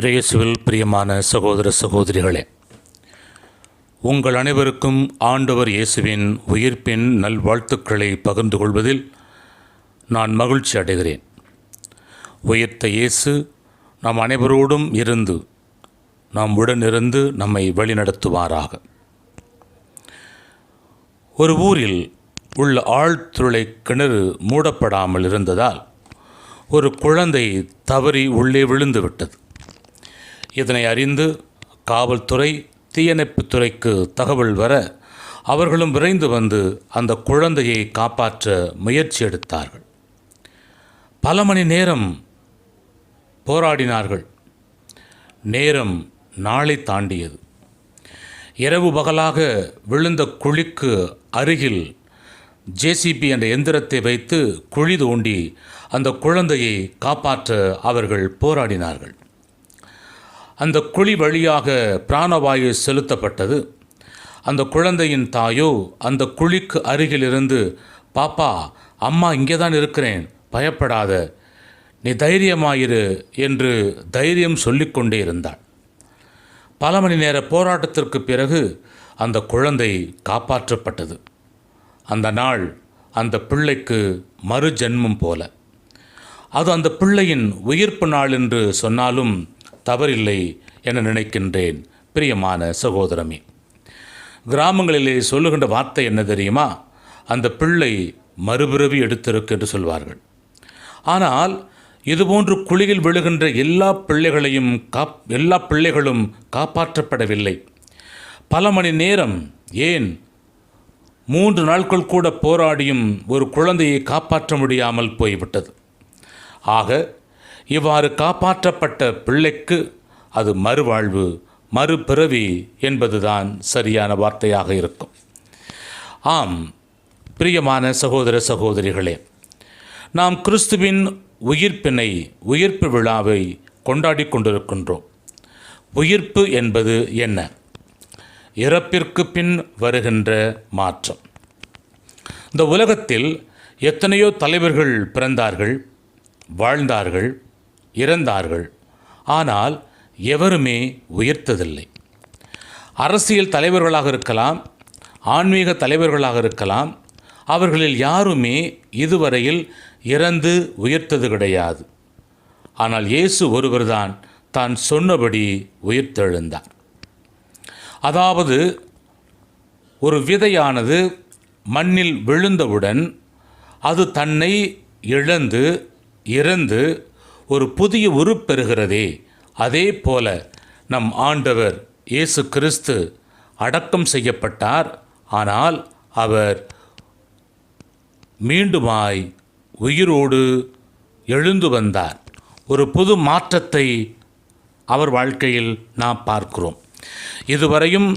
இறையசுவில் பிரியமான சகோதர சகோதரிகளே உங்கள் அனைவருக்கும் ஆண்டவர் இயேசுவின் உயிர்ப்பின் நல்வாழ்த்துக்களை பகிர்ந்து கொள்வதில் நான் மகிழ்ச்சி அடைகிறேன். உயர்த்த இயேசு நாம் அனைவரோடும் இருந்து நாம் உடனிருந்து நம்மை வழிநடத்துவாராக. ஒரு ஊரில் உள்ள ஆழ்துளை கிணறு மூடப்படாமல் இருந்ததால் ஒரு குழந்தை தவறி உள்ளே விழுந்து விட்டது. இதனை அறிந்து காவல்துறை தீயணைப்புத்துறைக்கு தகவல் வர அவர்களும் விரைந்து வந்து அந்த குழந்தையை காப்பாற்ற முயற்சி எடுத்தார்கள். பல மணி நேரம் போராடினார்கள். நேரம் நாளை தாண்டியது. இரவு பகலாக விழுந்த குழிக்கு அருகில் ஜேசிபி என்ற எந்திரத்தை வைத்து குழி தோண்டி அந்த குழந்தையை காப்பாற்ற அவர்கள் போராடினார்கள். அந்த குழி வழியாக பிராணவாயு செலுத்தப்பட்டது. அந்த குழந்தையின் தாயோ அந்த குழிக்கு அருகிலிருந்து பாப்பா அம்மா இங்கே தான் இருக்கிறேன் பயப்படாத நீ தைரியமாயிரு என்று தைரியம் சொல்லிக்கொண்டே இருந்தாள். பல மணி நேர போராட்டத்திற்கு பிறகு அந்த குழந்தை காப்பாற்றப்பட்டது. அந்த நாள் அந்த பிள்ளைக்கு மறு ஜென்மம் போல. அது அந்த பிள்ளையின் உயிர்ப்பு நாள் என்று சொன்னாலும் தவறில்லை என நினைக்கின்றேன் பிரியமான சகோதரமே. கிராமங்களிலே சொல்லுகின்ற வார்த்தை என்ன தெரியுமா? அந்த பிள்ளை மறுபிறவி எடுத்திருக்கு என்று சொல்வார்கள். ஆனால் இதுபோன்று குழியில் விழுகின்ற எல்லா பிள்ளைகளையும் காப் எல்லா பிள்ளைகளும் காப்பாற்றப்படவில்லை. பல மணி நேரம் ஏன் மூன்று நாட்கள் கூட போராடியும் ஒரு குழந்தையை காப்பாற்ற முடியாமல் போய்விட்டது? ஆக இவ்வாறு காப்பாற்றப்பட்ட பிள்ளைக்கு அது மறுவாழ்வு மறுபிறவி என்பதுதான் சரியான வார்த்தையாக இருக்கும். ஆம் பிரியமான சகோதர சகோதரிகளே நாம் கிறிஸ்துவின் உயிர்ப்பினை உயிர்ப்பு விழாவை கொண்டாடி கொண்டிருக்கின்றோம். உயிர்ப்பு என்பது என்ன? இறப்பிற்கு பின் வருகின்ற மாற்றம். இந்த உலகத்தில் எத்தனையோ தலைவர்கள் பிறந்தார்கள் வாழ்ந்தார்கள் இறந்தார்கள். ஆனால் எவருமே உயர்த்ததில்லை. அரசியல் தலைவர்களாக இருக்கலாம் ஆன்மீக தலைவர்களாக இருக்கலாம் அவர்களில் யாருமே இதுவரையில் இறந்து உயர்த்தது கிடையாது. ஆனால் இயேசு ஒருவர்தான் தான் சொன்னபடி உயிர்த்தெழுந்தார். அதாவது ஒரு விதையானது மண்ணில் விழுந்தவுடன் அது தன்னை இழந்து இறந்து ஒரு புதிய உருப்பெறுகிறதே அதே போல நம் ஆண்டவர் இயேசு கிறிஸ்து அடக்கம் செய்யப்பட்டார். ஆனால் அவர் மீண்டுமாய் உயிரோடு எழுந்து வந்தார். ஒரு புது மாற்றத்தை அவர் வாழ்க்கையில் நாம் பார்க்கிறோம். இதுவரையும்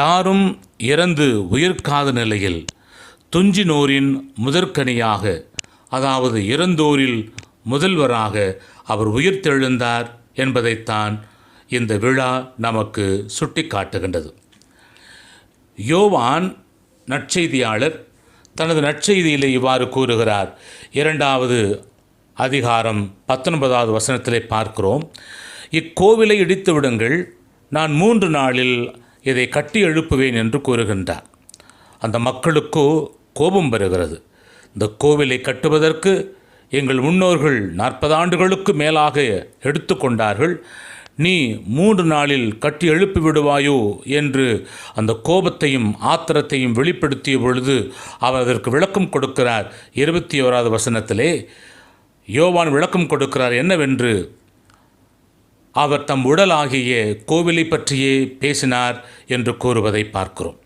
யாரும் இறந்து உயிர்க்காத நிலையில் துஞ்சினோரின் முதற்கனியாக அதாவது இறந்தோரில் முதல்வராக அவர் உயிர்த்தெழுந்தார் என்பதைத்தான் இந்த விழா நமக்கு சுட்டிக்காட்டுகின்றது. யோவான் நற்செய்தியாளர் தனது நற்செய்தியிலே இவ்வாறு கூறுகிறார். இரண்டாவது அதிகாரம் பத்தொன்பதாவது வசனத்திலே பார்க்கிறோம். இக்கோவிலை இடித்து விடுங்கள் நான் மூன்று நாளில் இதை கட்டி எழுப்புவேன் என்று கூறுகின்றார். அந்த மக்களுக்கோ கோபம் வருகிறது. இந்த கோவிலை கட்டுவதற்கு எங்கள் முன்னோர்கள் நாற்பது ஆண்டுகளுக்கு மேலாக எடுத்துக்கொண்டார்கள் நீ மூன்று நாளில் கட்டி எழுப்பி விடுவாயோ என்று அந்த கோபத்தையும் ஆத்திரத்தையும் வெளிப்படுத்திய பொழுது அவர் அதற்கு விளக்கம் கொடுக்கிறார். இருபத்தி ஓராவது வசனத்திலே யோவான் விளக்கம் கொடுக்கிறார் என்னவென்று? அவர் தம் உடலாகிய கோவிலை பற்றியே பேசினார் என்று கூறுவதை பார்க்கிறோம்.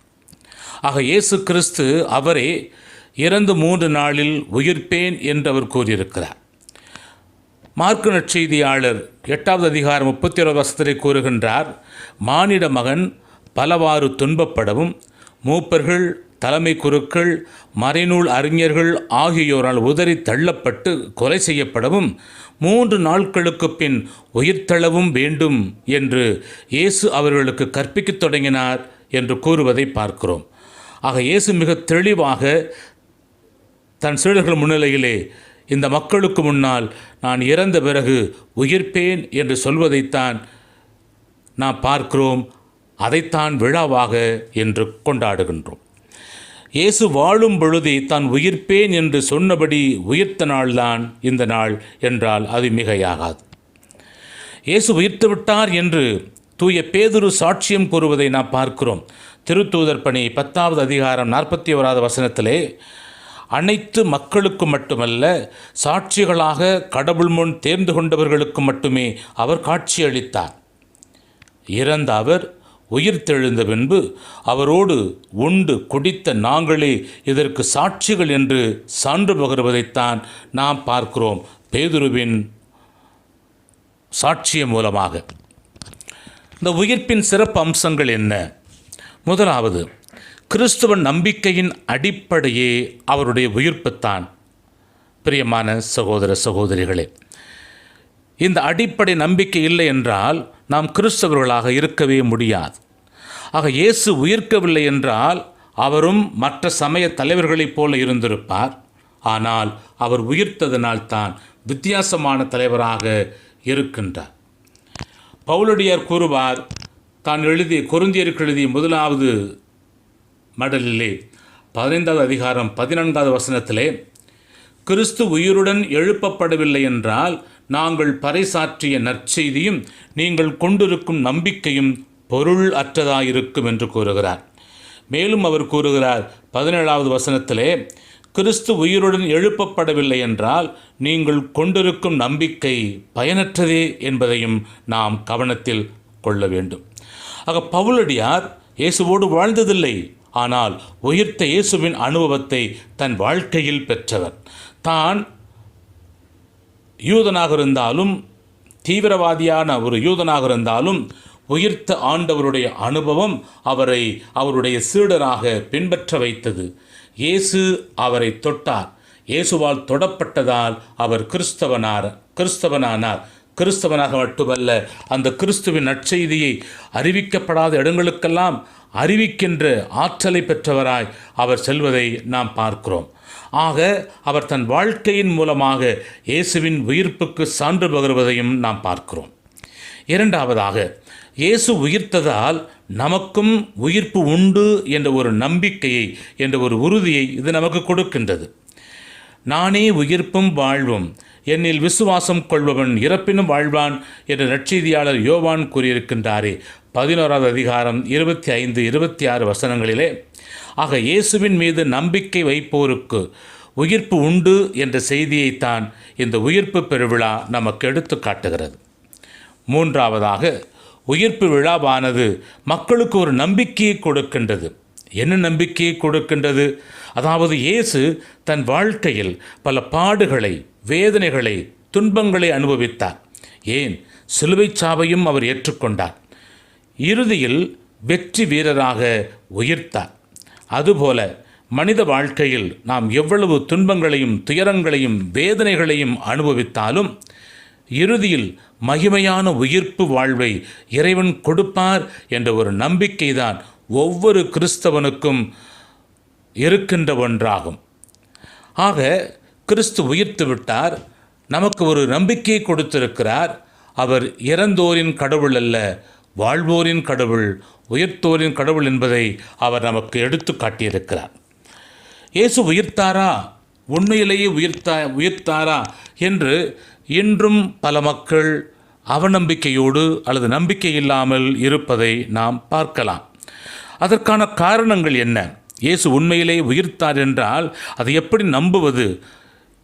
ஆக இயேசு கிறிஸ்து அவரே இறந்து மூன்று நாளில் உயிர்ப்பேன் என்று அவர் கூறியிருக்கிறார். மார்க்கு நற்செய்தியாளர் எட்டாவது அதிகாரம் முப்பத்தி ஒரு வசத்திலே கூறுகின்றார் மானிட மகன் பலவாறு துன்பப்படவும் மூப்பர்கள் தலைமை குருக்கள் மறைநூல் அறிஞர்கள் ஆகியோரால் உதறி தள்ளப்பட்டு கொலை செய்யப்படவும் மூன்று நாட்களுக்கு பின் உயிர்த்தளவும் வேண்டும் என்று இயேசு அவர்களுக்கு கற்பிக்கத் தொடங்கினார் என்று கூறுவதை பார்க்கிறோம். ஆக இயேசு மிக தெளிவாக தன் சீடர்கள் முன்னிலையிலே இந்த மக்களுக்கு முன்னால் நான் இறந்த பிறகு உயிர்ப்பேன் என்று சொல்வதைத்தான் நாம் பார்க்கிறோம். அதைத்தான் விழாவாக என்று கொண்டாடுகின்றோம். இயேசு வாழும் பொழுதே தான் உயிர்ப்பேன் என்று சொன்னபடி உயிர்த்த நாள்தான் இந்த நாள் என்றால் அது மிகையாகாது. இயேசு உயிர்த்து விட்டார் என்று தூய பேதுரு சாட்சியம் கூறுவதை நாம் பார்க்கிறோம். திருத்தூதர் பணி பத்தாவது அதிகாரம் நாற்பத்தி ஓராவது வசனத்திலே அனைத்து மக்களுக்கு மட்டுமல்ல சாட்சிகளாக கடவுள் முன் தேர்ந்து கொண்டவர்களுக்கு மட்டுமே அவர் காட்சியளித்தார். இறந்த அவர் உயிர் தெழுந்த பின்பு அவரோடு உண்டு குடித்த நாங்களே இதற்கு சாட்சிகள் என்று சான்று பகருவதைத்தான் நாம் பார்க்கிறோம் பேதுருவின் சாட்சியம் மூலமாக. இந்த உயிர்ப்பின் சிறப்பு அம்சங்கள் என்ன? முதலாவது கிறிஸ்துவ நம்பிக்கையின் அடிப்படையே அவருடைய உயிர்ப்புத்தான். பிரியமான சகோதர சகோதரிகளே இந்த அடிப்படை நம்பிக்கை இல்லை என்றால் நாம் கிறிஸ்தவர்களாக இருக்கவே முடியாது. ஆக இயேசு உயிர்க்கவில்லை என்றால் அவரும் மற்ற சமய தலைவர்களைப் போல இருந்திருப்பார். ஆனால் அவர் உயிர்த்ததனால் தான் வித்தியாசமான தலைவராக இருக்கின்றார். பவுலடியார் கூறுவார் தான் எழுதிய கொருந்தியருக்கு எழுதிய முதலாவது மடலிலே பதினைந்தாவது அதிகாரம் பதினான்காவது வசனத்திலே கிறிஸ்து உயிருடன் எழுப்பப்படவில்லை என்றால் நாங்கள் பறைசாற்றிய நற்செய்தியும் நீங்கள் கொண்டிருக்கும் நம்பிக்கையும் பொருள் அற்றதாயிருக்கும் என்று கூறுகிறார். மேலும் அவர் கூறுகிறார் பதினேழாவது வசனத்திலே கிறிஸ்து உயிருடன் எழுப்பப்படவில்லை என்றால் நீங்கள் கொண்டிருக்கும் நம்பிக்கை பயனற்றதே என்பதையும் நாம் கவனத்தில் கொள்ள வேண்டும். ஆக பவுலடியார் இயேசுவோடு வாழ்ந்ததில்லை ஆனால் உயிர்த்த இயேசுவின் அனுபவத்தை தன் வாழ்க்கையில் பெற்றவர். தான் யூதனாக இருந்தாலும் தீவிரவாதியான ஒரு யூதனாக இருந்தாலும் உயிர்த்த ஆண்டவருடைய அனுபவம் அவரை அவருடைய சீடராக பின்பற்ற வைத்தது. இயேசு அவரை தொட்டார். இயேசுவால் தொடப்பட்டதால் அவர் கிறிஸ்தவனார் கிறிஸ்தவனானார். கிறிஸ்தவனாக மட்டுமல்ல அந்த கிறிஸ்துவின் நற்செய்தியை அறிவிக்கப்படாத இடங்களுக்கெல்லாம் அறிவிக்கின்ற ஆற்றலை பெற்றவராய் அவர் செல்வதை நாம் பார்க்கிறோம். ஆக அவர் தன் வாழ்க்கையின் மூலமாக இயேசுவின் உயிர்ப்புக்கு சான்று பகிர்வதையும் நாம் பார்க்கிறோம். இரண்டாவதாக இயேசு உயிர்த்ததால் நமக்கும் உயிர்ப்பு உண்டு என்ற ஒரு நம்பிக்கையை என்ற ஒரு உறுதியை இது நமக்கு கொடுக்கின்றது. நானே உயிர்ப்பும் வாழ்வும் என்னில் விசுவாசம் கொள்பவன் இறப்பினும் வாழ்வான் என்று நற்செய்தியாளர் யோவான் கூறியிருக்கின்றாரே. பதினோராவது அதிகாரம் இருபத்தி ஐந்து இருபத்தி ஆறு வசனங்களிலே ஆக இயேசுவின் மீது நம்பிக்கை வைப்போருக்கு உயிர்ப்பு உண்டு என்ற செய்தியைத்தான் இந்த உயிர்ப்பு பெருவிழா நமக்கு எடுத்து காட்டுகிறது. மூன்றாவதாக உயிர்ப்பு விழாவானது மக்களுக்கு ஒரு நம்பிக்கையை கொடுக்கின்றது. என்ன நம்பிக்கையை கொடுக்கின்றது? அதாவது இயேசு தன் வாழ்க்கையில் பல பாடுகளை வேதனைகளை துன்பங்களை அனுபவித்தார். ஏன்? சிலுவை சாவையும் அவர் ஏற்றுக்கொண்டார். இறுதியில் வெற்றி வீரராக உயிர்த்தார். அதுபோல மனித வாழ்க்கையில் நாம் எவ்வளவு துன்பங்களையும் துயரங்களையும் வேதனைகளையும் அனுபவித்தாலும் இறுதியில் மகிமையான உயிர்ப்பு வாழ்வை இறைவன் கொடுப்பார் என்ற ஒரு நம்பிக்கைதான் ஒவ்வொரு கிறிஸ்தவனுக்கும் இருக்கின்ற ஒன்றாகும் ஆக கிறிஸ்து உயிர்த்து விட்டார். நமக்கு ஒரு நம்பிக்கையை கொடுத்திருக்கிறார். அவர் இறந்தோரின் கடவுள் அல்ல வாழ்வோரின் கடவுள் உயிர்த்தோரின் கடவுள் என்பதை அவர் நமக்கு எடுத்து காட்டியிருக்கிறார். இயேசு உயிர்த்தாரா? உண்மையிலேயே உயிர்த்தா உயிர்த்தாரா? என்று இன்றும் பல மக்கள் அவநம்பிக்கையோடு அல்லது நம்பிக்கை இல்லாமல் இருப்பதை நாம் பார்க்கலாம். அதற்கான காரணங்கள் என்ன? இயேசு உண்மையிலே உயிர்த்தார் என்றால் அதை எப்படி நம்புவது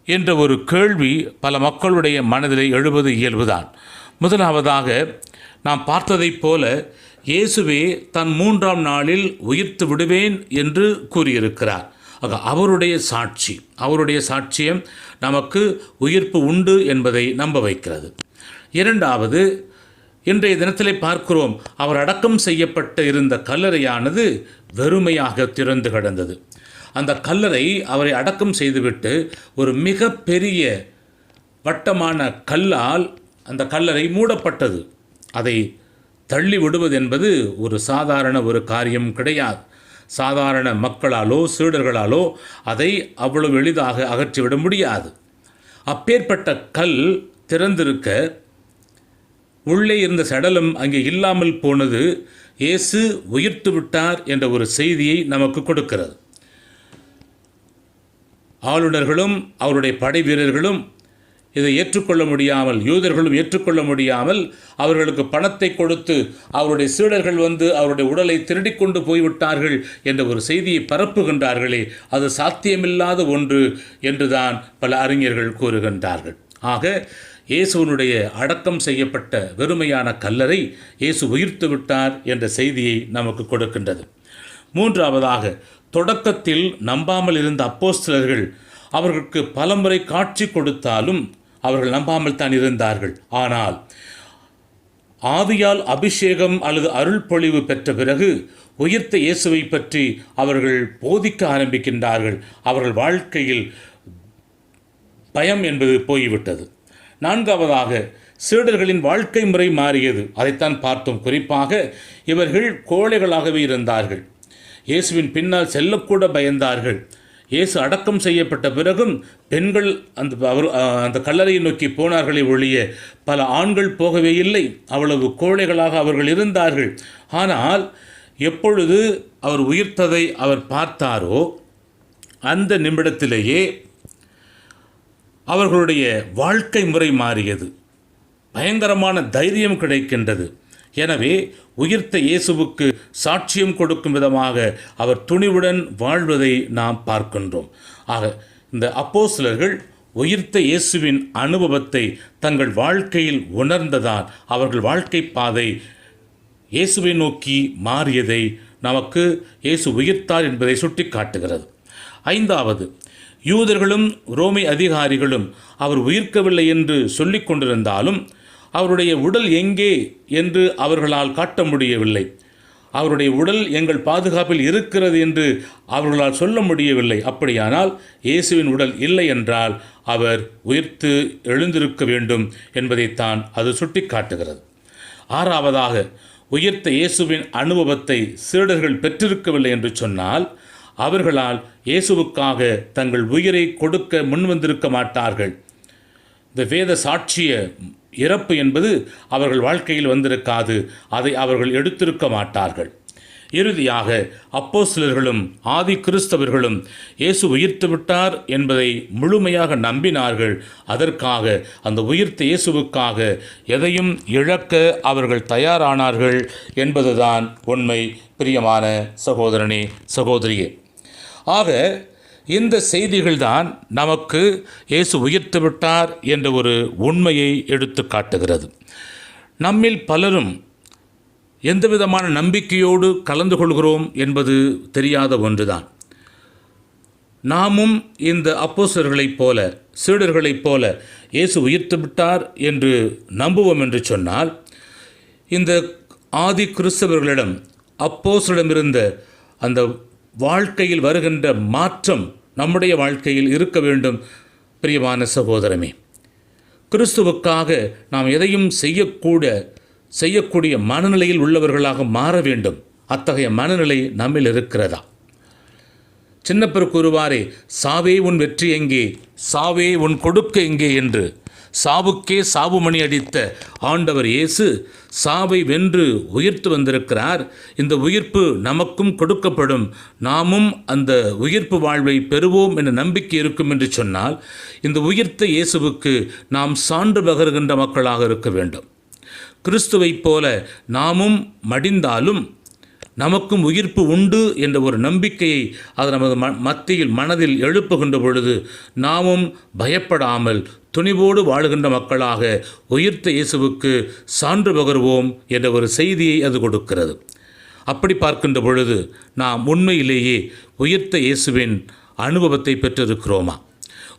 என்ற ஒரு கேள்வி பல மக்களுடைய மனதிலே எழுவது இயல்புதான். முதலாவதாக நாம் பார்த்ததைப் போல இயேசுவே தன் மூன்றாம் நாளில் உயிர்த்து விடுவேன் என்று கூறியிருக்கிறார். ஆக அவருடைய சாட்சி அவருடைய சாட்சியம் நமக்கு உயிர்ப்பு உண்டு என்பதை நம்ப வைக்கிறது. இரண்டாவது இன்றைய தினத்திலே பார்க்கிறோம் அவர் அடக்கம் செய்யப்பட்டு இருந்த கல்லறையானது வெறுமையாக திறந்து கிடந்தது. அந்த கல்லறை அவரை அடக்கம் செய்துவிட்டு ஒரு மிக பெரிய வட்டமான கல்லால் அந்த கல்லறை மூடப்பட்டது. அதை தள்ளி விடுவது என்பது ஒரு சாதாரண ஒரு காரியம் கிடையாது. சாதாரண மக்களாலோ சீடர்களாலோ அதை அவ்வளவு எளிதாக அகற்றிவிட முடியாது. அப்பேற்பட்ட கல் திறந்திருக்க உள்ளே இருந்த சடலம் அங்கே இல்லாமல் போனது இயேசு உயிர்த்து விட்டார் என்ற ஒரு செய்தியை நமக்கு கொடுக்கிறது. ஆளுநர்களும் அவருடைய படை வீரர்களும் இதை ஏற்றுக்கொள்ள முடியாமல் யூதர்களும் ஏற்றுக்கொள்ள முடியாமல் அவர்களுக்கு பணத்தை கொடுத்து அவருடைய சீடர்கள் வந்து அவருடைய உடலை திருடிக் கொண்டு போய்விட்டார்கள் என்ற ஒரு செய்தியை பரப்புகின்றார்களே அது சாத்தியமில்லாத ஒன்று என்றுதான் பல அறிஞர்கள் கூறுகின்றார்கள். ஆக இயேசுவனுடைய அடக்கம் செய்யப்பட்ட வெறுமையான கல்லறை இயேசு உயிர்த்து விட்டார் என்ற செய்தியை நமக்கு கொடுக்கின்றது. மூன்றாவதாக தொடக்கத்தில் நம்பாமல் இருந்த அப்போஸ்தலர்கள் அவர்களுக்கு பலமுறை காட்சி கொடுத்தாலும் அவர்கள் நம்பாமல் தான் இருந்தார்கள். ஆனால் ஆவியால் அபிஷேகம் அல்லது அருள் பொழிவு பெற்ற பிறகு உயிர்த்த இயேசுவை பற்றி அவர்கள் போதிக்க ஆரம்பிக்கின்றார்கள். அவர்கள் வாழ்க்கையில் பயம் என்பது போய்விட்டது. நான்காவதாக சீடர்களின் வாழ்க்கை முறை மாறியது. அதைத்தான் பார்த்தோம். குறிப்பாக இவர்கள் கோழைகளாகவே இருந்தார்கள். இயேசுவின் பின்னால் செல்லக்கூட பயந்தார்கள். இயேசு அடக்கம் செய்யப்பட்ட பிறகும் பெண்கள் அந்த அவர் அந்த கல்லறையை நோக்கி போனார்களே ஒழிய பல ஆண்கள் போகவே இல்லை. அவ்வளவு கோழைகளாக அவர்கள் இருந்தார்கள். ஆனால் எப்பொழுது அவர் உயிர்த்ததை அவர் பார்த்தாரோ அந்த நிமிடத்திலேயே அவர்களுடைய வாழ்க்கை முறை மாறியது. பயங்கரமான தைரியம் கிடைக்கின்றது. எனவே உயிர்த்த இயேசுவுக்கு சாட்சியம் கொடுக்கும் விதமாக அவர் துணிவுடன் வாழ்வதை நாம் பார்க்கின்றோம். ஆக இந்த அப்போசிலர்கள் உயிர்த்த இயேசுவின் அனுபவத்தை தங்கள் வாழ்க்கையில் உணர்ந்ததால் அவர்கள் வாழ்க்கை பாதை இயேசுவை நோக்கி மாறியதை நமக்கு இயேசு உயிர்த்தார் என்பதை சுட்டி காட்டுகிறது ஐந்தாவது யூதர்களும் ரோமை அதிகாரிகளும் அவர் உயிர்க்கவில்லை என்று சொல்லிக் கொண்டிருந்தாலும் அவருடைய உடல் எங்கே என்று அவர்களால் காட்ட முடியவில்லை. அவருடைய உடல் எங்கள் பாதுகாப்பில் இருக்கிறது என்று அவர்களால் சொல்ல முடியவில்லை. அப்படியானால் இயேசுவின் உடல் இல்லை என்றால் அவர் உயிர்த்து எழுந்திருக்க வேண்டும் என்பதைத்தான் அது சுட்டி காட்டுகிறது ஆறாவதாக உயிர்த்த இயேசுவின் அனுபவத்தை சீடர்கள் பெற்றிருக்கவில்லை என்று சொன்னால் அவர்களால் இயேசுவுக்காக தங்கள் உயிரை கொடுக்க முன்வந்திருக்க மாட்டார்கள். இந்த வேத சாட்சிய இறப்பு என்பது அவர்கள் வாழ்க்கையில் வந்திருக்காது. அதை அவர்கள் எடுத்திருக்க மாட்டார்கள். இறுதியாக அப்போஸ்தலர்களும் ஆதி கிறிஸ்தவர்களும் இயேசு உயிர்த்து விட்டார் என்பதை முழுமையாக நம்பினார்கள். அதற்காக அந்த உயிர்த்த இயேசுவுக்காக எதையும் இழக்க அவர்கள் தயாரானார்கள் என்பதுதான் உண்மை. பிரியமான சகோதரனே சகோதரியே. ஆக இந்த செய்திகள்தான் நமக்கு இயேசு உயிர்த்து விட்டார் என்ற ஒரு உண்மையை எடுத்து காட்டுகிறது. நம்மில் பலரும் எந்த விதமான நம்பிக்கையோடு கலந்து கொள்கிறோம் என்பது தெரியாத ஒன்றுதான். நாமும் இந்த அப்போசர்களைப் போல சீடர்களைப் போல இயேசு உயிர்த்து விட்டார் என்று நம்புவோம் என்று சொன்னால் இந்த ஆதி கிறிஸ்தவர்களிடம் அப்போசரிடமிருந்த அந்த வாழ்க்கையில் வருகின்ற மாற்றம் நம்முடைய வாழ்க்கையில் இருக்க வேண்டும் பிரியமான சகோதரமே. கிறிஸ்துவுக்காக நாம் எதையும் செய்யக்கூட செய்யக்கூடிய மனநிலையில் உள்ளவர்களாக மாற வேண்டும். அத்தகைய மனநிலை நம்மில் இருக்கிறதா? சின்னப்பர் கூறுவாரே சாவே உன் வெற்றி எங்கே? சாவே உன் கொடுக்க எங்கே? என்று சாவுக்கே சாவுமணி அடித்த ஆண்டவர் இயேசு சாவை வென்று உயிர்த்து வந்திருக்கிறார். இந்த உயிர்ப்பு நமக்கும் கொடுக்கப்படும். நாமும் அந்த உயிர்ப்பு வாழ்வை பெறுவோம் என நம்பிக்கை இருக்கும் என்று சொன்னால் இந்த உயிர்த்த இயேசுவுக்கு நாம் சான்று பகர்கின்ற மக்களாக இருக்க வேண்டும். கிறிஸ்துவைப் போல நாமும் மடிந்தாலும் நமக்கும் உயிர்ப்பு உண்டு என்ற ஒரு நம்பிக்கையை அது நமது ம மத்தியில் மனதில் எழுப்புகின்ற பொழுது நாமும் பயப்படாமல் துணிவோடு வாழுகின்ற மக்களாக உயிர்த்த இயேசுவுக்கு சான்று பகர்வோம் என்ற ஒரு செய்தியை அது கொடுக்கிறது. அப்படி பார்க்கின்ற பொழுது நாம் உண்மையிலேயே உயிர்த்த இயேசுவின் அனுபவத்தை பெற்றிருக்கிறோமா?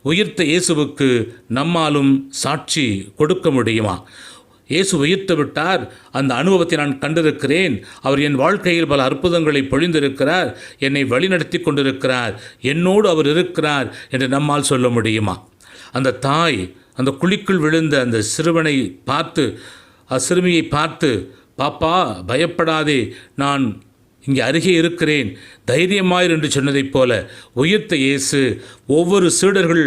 உயிர்த்த இயேசுவுக்கு நம்மாலும் சாட்சி கொடுக்க முடியுமா? இயேசு உயிர்த்து விட்டார். அந்த அனுபவத்தை நான் கண்டிருக்கிறேன். அவர் என் வாழ்க்கையில் பல அற்புதங்களை பொழிந்திருக்கிறார். என்னை வழிநடத்தி கொண்டிருக்கிறார். என்னோடு அவர் இருக்கிறார் என்று நம்மால் சொல்ல முடியுமா? அந்த தாய் அந்த குழிக்குள் விழுந்த அந்த சிறுவனை பார்த்து சிறுமியை பார்த்து பாப்பா பயப்படாதே. நான் இங்கே அருகே இருக்கிறேன். தைரியமாயிர் என்று சொன்னதைப் போல உயிர்த்த இயேசு ஒவ்வொரு சீடர்கள்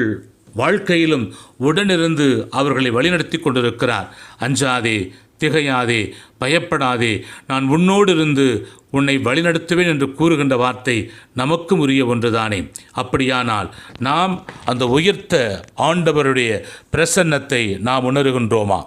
வாழ்க்கையிலும் உடனிருந்து அவர்களை வழிநடத்தி கொண்டிருக்கிறார். அஞ்சாதே திகையாதே பயப்படாதே நான் உன்னோடு இருந்து உன்னை வழிநடத்துவேன் என்று கூறுகின்ற வார்த்தை நமக்கும் உரிய ஒன்றுதானே. அப்படியானால் நாம் அந்த உயர்த்த ஆண்டவருடைய பிரசன்னத்தை நாம் உணர்கின்றோமா?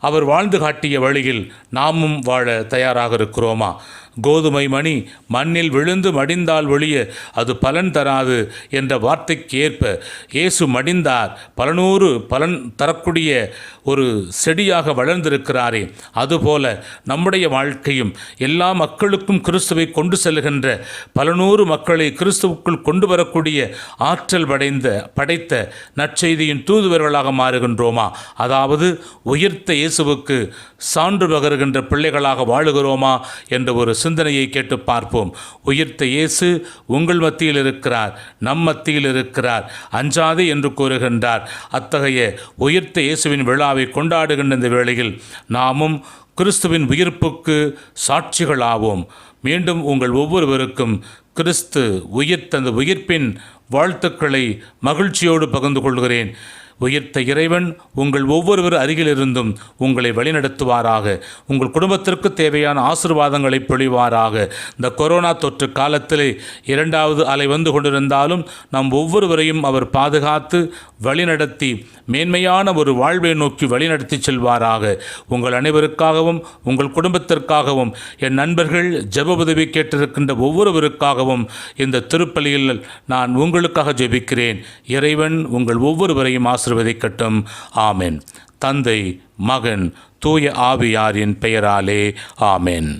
அவர் வாழ்ந்து காட்டிய வழியில் நாமும் வாழ தயாராக இருக்கிறோமா? கோதுமை மணி மண்ணில் விழுந்து மடிந்தால் ஒழிய அது பலன் தராது என்ற வார்த்தைக்கு ஏற்ப இயேசு மடிந்தார். பலநூறு பலன் தரக்கூடிய ஒரு செடியாக வளர்ந்திருக்கிறாரே. அதுபோல நம்முடைய வாழ்க்கையும் எல்லா மக்களுக்கும் கிறிஸ்துவை கொண்டு செல்கின்ற பலநூறு மக்களை கிறிஸ்துவுக்குள் கொண்டு வரக்கூடிய ஆற்றல் படைந்த படைத்த நற்செய்தியின் தூதுவர்களாக மாறுகின்றோமா? அதாவது உயிர்த்த இயேசுவுக்கு சான்று பகருகின்ற பிள்ளைகளாக வாழுகிறோமா? என்ற ஒரு சிந்தனையை கேட்டு பார்ப்போம். உயிர்த்த இயேசு உங்கள் மத்தியில் இருக்கிறார் நம் மத்தியில் இருக்கிறார் அஞ்சாதே என்று கூறுகின்றார். அத்தகைய உயிர்த்த இயேசுவின் விழாவை கொண்டாடுகின்ற இந்த வேளையில் நாமும் கிறிஸ்துவின் உயிர்ப்புக்கு சாட்சிகளாவோம். மீண்டும் உங்கள் ஒவ்வொருவருக்கும் கிறிஸ்து உயிர் தந்த உயிர்ப்பின் வாழ்த்துக்களை மகிழ்ச்சியோடு பகிர்ந்து கொள்கிறேன். உயிர்த்த இறைவன் உங்கள் ஒவ்வொருவர் அருகிலிருந்தும் உங்களை வழிநடத்துவாராக. உங்கள் குடும்பத்திற்கு தேவையான ஆசிர்வாதங்களை பொழிவாராக. இந்த கொரோனா தொற்று காலத்திலே இரண்டாவது அலை வந்து கொண்டிருந்தாலும் நம் ஒவ்வொருவரையும் அவர் பாதுகாத்து வழிநடத்தி மேன்மையான ஒரு வாழ்வை நோக்கி வழிநடத்தி செல்வாராக. உங்கள் அனைவருக்காகவும் உங்கள் குடும்பத்திற்காகவும் என் நண்பர்கள் ஜெப உதவி கேட்டிருக்கின்ற ஒவ்வொருவருக்காகவும் இந்த திருப்பலியில் நான் உங்களுக்காக ஜெபிக்கிறேன். இறைவன் உங்கள் ஒவ்வொருவரையும் ஆசிர்வதிக்கட்டும். ஆமென். தந்தை மகன் தூய ஆவியாரின் பெயராலே ஆமென்.